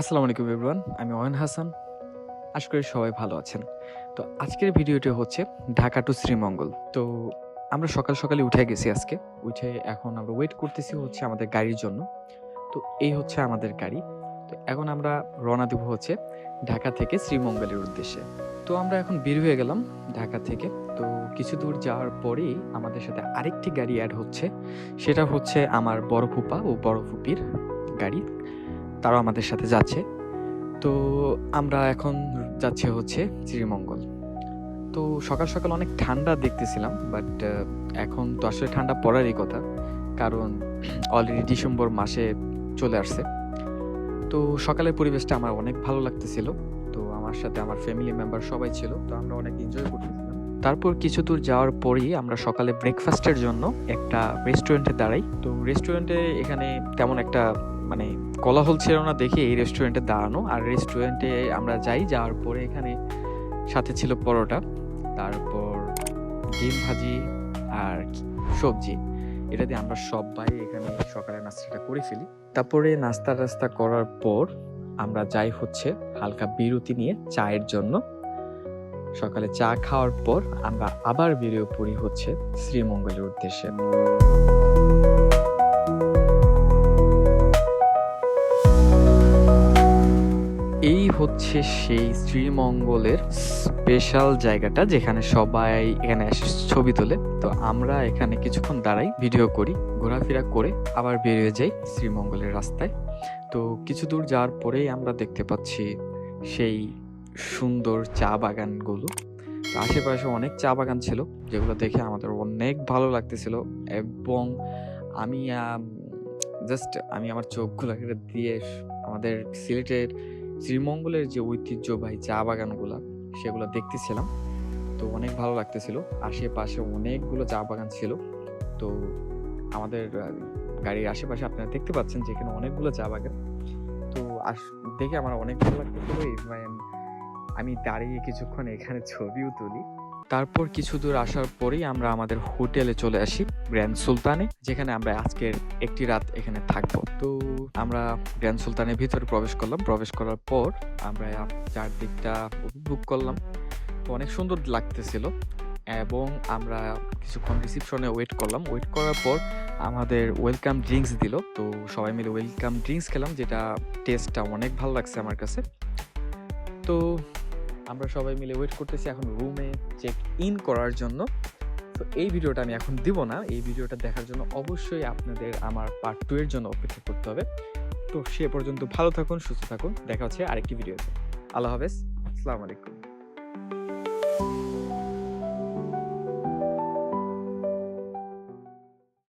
আসসালামু আলাইকুম এভরিওয়ান আমি অয়ন হাসান। আশা করি সবাই ভালো আছেন। তো আজকের ভিডিওটি হচ্ছে ঢাকা টু শ্রীমঙ্গল। তো আমরা সকাল সকালে উঠে গেছি আজকে। উঠে এখন আমরা ওয়েট করতেছি হচ্ছে আমাদের গাড়ির জন্য। তো এই হচ্ছে আমাদের গাড়ি। তো এখন আমরা রওনা দেবো হচ্ছে ঢাকা থেকে শ্রীমঙ্গলের উদ্দেশ্যে। তো আমরা এখন বের হয়ে গেলাম ঢাকা থেকে। তো কিছু দূর যাওয়ার পরেই আমাদের সাথে আরেকটি গাড়ি অ্যাড হচ্ছে। সেটা হচ্ছে আমার বড় ফুপা ও বড় ফুপির গাড়ি। তারাও আমাদের সাথে যাচ্ছে। তো আমরা এখন যাচ্ছে হচ্ছে শ্রীমঙ্গল। তো সকাল সকাল অনেক ঠান্ডা দেখতেছিলাম বাট এখন তো আসলে ঠান্ডা পড়ারই কথা, কারণ অলরেডি ডিসেম্বর মাসে চলে আসছে। তো সকালের পরিবেশটা আমার অনেক ভালো লাগতেছিল। তো আমার সাথে আমার ফ্যামিলি মেম্বার সবাই ছিল, তো আমরা অনেক এনজয় করতেছিলাম। তারপর কিছু দূর যাওয়ার পরেই আমরা সকালে ব্রেকফাস্টের জন্য একটা রেস্টুরেন্টে দাঁড়াই। তো রেস্টুরেন্টে এখানে তেমন একটা মানে কোলাহল ছিল না দেখে এই রেস্টুরেন্টে দাঁড়ানো। আর রেস্টুরেন্টে আমরা যাই, যাওয়ার পরে এখানে সাথে ছিল পরোটা, তারপর ডিম ভাজি আর সবজি। এটা দিয়ে আমরা সবাই এখানে সকালে নাস্তাটা করে ফেলি। তারপরে নাস্তা টাস্তা করার পর আমরা যাই হচ্ছে হালকা বিরতি নিয়ে চায়ের জন্য। সকালে চা খাওয়ার পর আমরা আবার বেরিয়ে পড়ি হচ্ছে শ্রীমঙ্গলের উদ্দেশ্যে। হচ্ছে সেই শ্রীমঙ্গলের স্পেশাল জায়গাটা যেখানে সবাই এখানে ছবি তোলে। তো আমরা এখানে কিছুক্ষণ দাঁড়াই ভিডিও করি, ঘোরাফেরা করে আবার বেরিয়ে যাই শ্রীমঙ্গলের রাস্তায়। তো কিছু দূর যাওয়ার পরেই আমরা দেখতে পাচ্ছি সেই সুন্দর চা বাগানগুলো। আশেপাশে অনেক চা বাগান ছিল, যেগুলো দেখে আমাদের অনেক ভালো লাগতেছিল এবং আমি জাস্ট আমি আমার চোখগুলো দিয়ে আমাদের সিলেটের শ্রীমঙ্গলের যে ঐতিহ্যবাহী চা বাগানগুলো, সেগুলো দেখতেছিলাম। তো অনেক ভালো লাগতেছিল। আশেপাশে অনেকগুলো চা বাগান ছিল। তো আমাদের গাড়ির আশেপাশে আপনারা দেখতে পাচ্ছেন যে এখানে অনেকগুলো চা বাগান। তো আস- দেখে আমার অনেক ভালো লাগতেছিল। ইভেন আমি দাঁড়িয়ে কিছুক্ষণ এখানে ছবিও তুলি। তারপর কিছু দূর আসার পরেই আমরা আমাদের হোটেলে চলে আসি গ্র্যান্ড সুলতানে, যেখানে আমরা আজকের একটি রাত এখানে থাকব। তো আমরা গ্র্যান্ড সুলতানের ভিতরে প্রবেশ করলাম। প্রবেশ করার পর আমরা চারদিকটা উপভোগ করলাম। অনেক সুন্দর লাগতেছিল এবং আমরা কিছুক্ষণ রিসিপশনে ওয়েট করলাম। ওয়েট করার পর আমাদের ওয়েলকাম ড্রিঙ্কস দিল। তো সবাই মিলে ওয়েলকাম ড্রিঙ্কস খেলাম, যেটা টেস্টটা অনেক ভালো লাগছে আমার কাছে। তো আমরা সবাই মিলে ওয়েট করতেছি এখন রুমে চেক ইন করার জন্য। তো এই ভিডিওটা আমি এখন দিব না। এই ভিডিওটা দেখার জন্য অবশ্যই আপনাদের আমার পার্ট টু এর জন্য অপেক্ষা করতে হবে। তো সে পর্যন্ত ভালো থাকুন, সুস্থ থাকুন। দেখা হচ্ছে আরেকটি ভিডিওতে আল্লাহ হাফেজ। আসসালামু আলাইকুম।